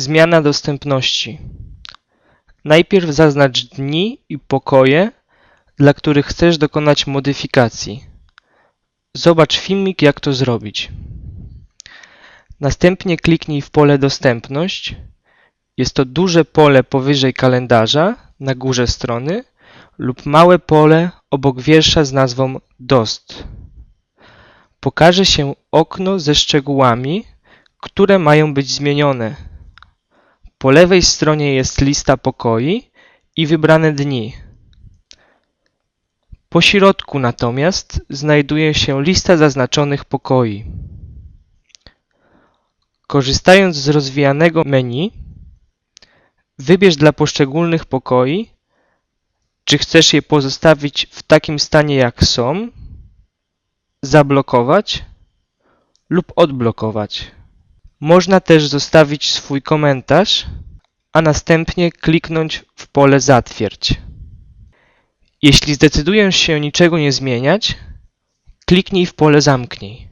Zmiana dostępności. Najpierw zaznacz dni i pokoje, dla których chcesz dokonać modyfikacji. Zobacz filmik, jak to zrobić. Następnie kliknij w pole Dostępność. Jest to duże pole powyżej kalendarza na górze strony lub małe pole obok wiersza z nazwą DOST. Pokaże się okno ze szczegółami, które mają być zmienione. Po lewej stronie jest lista pokoi i wybrane dni. Po środku natomiast znajduje się lista zaznaczonych pokoi. Korzystając z rozwijanego menu, wybierz dla poszczególnych pokoi, czy chcesz je pozostawić w takim stanie jak są, zablokować lub odblokować. Można też zostawić swój komentarz, a następnie kliknąć w pole Zatwierdź. Jeśli zdecydujesz się niczego nie zmieniać, kliknij w pole Zamknij.